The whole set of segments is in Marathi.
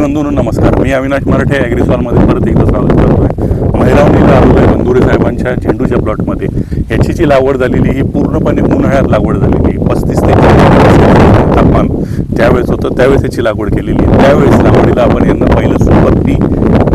बंधूंनो नमस्कार. मी अविनाश मराठे ॲग्रिसॉलमध्ये परत एकदा स्वागत करतो महिरावणीला आलो आहे बंधुरे साहेबांच्या झेंडूच्या प्लॉटमध्ये याची जी लागवड झालेली ही पूर्णपणे उन्हाळ्यात लागवड झालेली. पस्तीस ते तापमान. त्यावेळेस होतं त्यावेळेस याची लागवड केलेली त्यावेळेस लागवडीला आपण यांना पहिलं सुपत्ती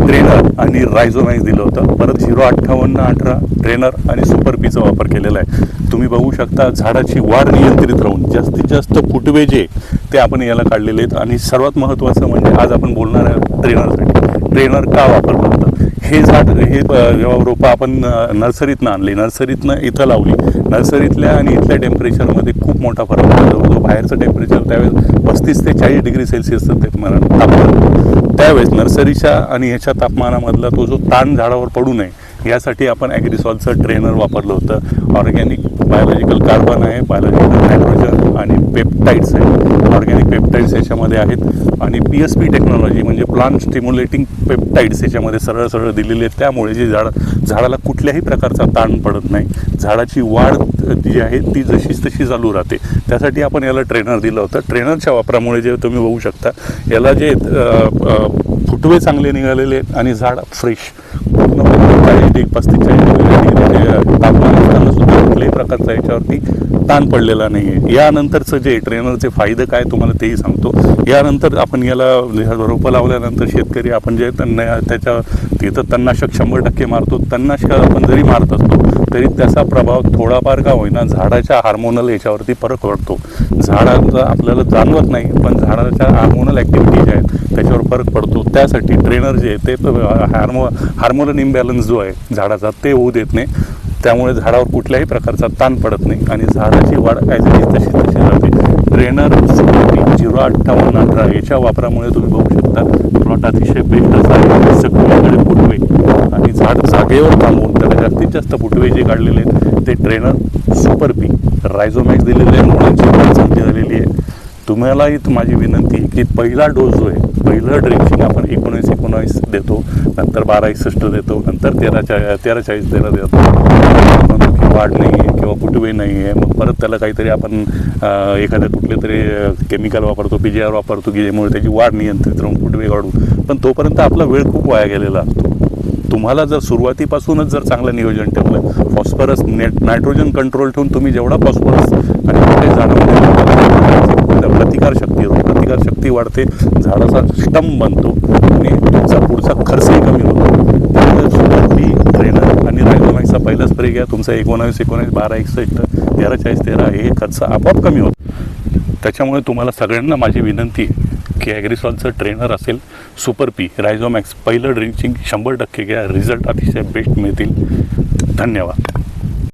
ट्रेनर आणि रायझोमॅक्स दिलं होतं. परत झिरो अठ्ठावन्न अठरा ट्रेनर आणि सुपर पीचा वापर केलेला आहे. तुम्ही बघू शकता झाडाची वाढ नियंत्रित राहून जास्तीत जास्त फुटवे जे ते आपण याला काढलेले आहेत. आणि सर्वात महत्त्वाचं म्हणजे आज आपण बोलणार आहे ट्रेनरसाठी ट्रेनर का वापरलं होतं? हे झाड हे रोपं आपण नर्सरीतनं आणली नर्सरीतनं इथं लावली नर्सरीतल्या आणि इथल्या टेम्परेचरमध्ये खूप मोठा फरक पडतो जो बाहेरचं टेम्परेचर त्यावेळेस पस्तीस ते चाळीस डिग्री सेल्सिअसचं तापमान त्यावेळेस नर्सरीच्या आणि ह्याच्या तापमानामधला तो जो ताण झाडावर पडू नये यासाठी आपण ॲग्रिसॉलचं ट्रेनर वापरलं होतं. ऑर्गॅनिक बायोलॉजिकल कार्बन आहे बायोलॉजिकल हायड्रोजन आणि पेप्टाईड्स आहे. ऑर्गॅनिक पेप्टाईड्स याच्यामध्ये आहेत. आणि पी एस पी टेक्नॉलॉजी म्हणजे प्लांट स्टिम्युलेटिंग पेप्टाईड्स याच्यामध्ये सरळ सरळ दिलेले आहेत. त्यामुळे जे झाड झाडाला कुठल्याही प्रकारचा ताण पडत नाही. झाडाची वाढ जी आहे ती जशीच तशी चालू राहते. त्यासाठी आपण याला ट्रेनर दिलं होतं. ट्रेनरच्या वापरामुळे जे तुम्ही बघू शकता याला जे फुटवे चांगले निघालेले आहेत आणि झाड फ्रेश पूर्णपणे चाळीस डिग्री पस्तीस चाळीस डिग्री म्हणजे, तापमान असताना सुद्धा कुठल्याही प्रकारचा याच्यावरती ताण पडलेला नाही आहे यानंतरचं जे ट्रेनरचे फायदे काय तुम्हाला तेही सांगतो. यानंतर आपण याला म्हणजे, रोपं लावल्यानंतर शेतकरी आपण जे त्यांना त्याच्या तिथं तणनाशक शंभर टक्के मारतो. तणनाशक आपण जरी मारत असतो तरी त्याचा प्रभाव थोडाफार का होईना झाडाच्या हार्मोनल याच्यावरती फरक पडतो. झाडाचा आपल्याला जाणवत नाही पण झाडाच्या हार्मोनल ॲक्टिव्हिटी ज्या आहेत. त्याच्यावर फरक पडतो. त्यासाठी ट्रेनर जे आहे ते हार्मो हार्मोनल इम्बॅलन्स जो आहे झाडाचा ते होऊ देत नाही. त्यामुळे झाडावर कुठल्याही प्रकारचा ताण पडत नाही. आणि झाडाची वाढ ॲज इज तशी तशी राहते. ट्रेनर झिरो अठ्ठावन्न अठरा याच्या वापरामुळे तुम्ही बघू शकता. प्लॉट अतिशय बेस्ट असा आहे. सगळीकडे फुटवे. आणि झाड जागेवर थांबवून त्याला जास्तीत जास्त फुटवे जे काढलेले आहेत ते ट्रेनर सुपर पी रायझोमॅक्स दिलेले आहे मुलांची वाढ चांगली झालेली आहे. तुम्हालाही माझी विनंती आहे की पहिला डोस जो आहे पहिलं ड्रिंचिंग आपण एकोणीस एकोणावीस देतो नंतर बारा एकसष्ट देतो नंतर तेरा चा तेरा चाळीस तेरा देतो. वाढ नाही आहे किंवा कुटुंबे नाही आहे मग परत त्याला काहीतरी आपण एखाद्या कुठले तरी केमिकल वापरतो पी जी आर वापरतो की ज्यामुळे त्याची वाढ नियंत्रित राहून कुटुंबे वाढू पण तोपर्यंत आपला वेळ खूप वाया गेलेला असतो. तुम्हाला जर सुरुवातीपासूनच जर चांगलं नियोजन ठेवलं फॉस्फरस नेट नायट्रोजन कंट्रोल ठेवून तुम्ही जेवढा फॉस्फरस आणि कुठे झाडामध्ये प्रतिकार शक्ती होते. प्रतिकार शक्ती वाढते झाडाचा स्टम बनतो आणि तुमचा पुढचा खर्चही कमी होतो. त्यामुळे ट्रेनर आणि रायझोमॅक्सचा पहिला स्प्रे घ्या. तुमचा एकोणावीस एकोणावीस बारा एकसष्ट तेरा चाळीस तेरा हे खर्च आपोआप कमी होतो. त्याच्यामुळे तुम्हाला सगळ्यांना माझी विनंती आहे की ॲग्रिसॉलचं ट्रेनर असेल सुपर पी रायझोमॅक्स पहिलं ड्रिंचिंग शंभर टक्के घ्या. रिझल्ट अतिशय बेस्ट मिळतील. धन्यवाद.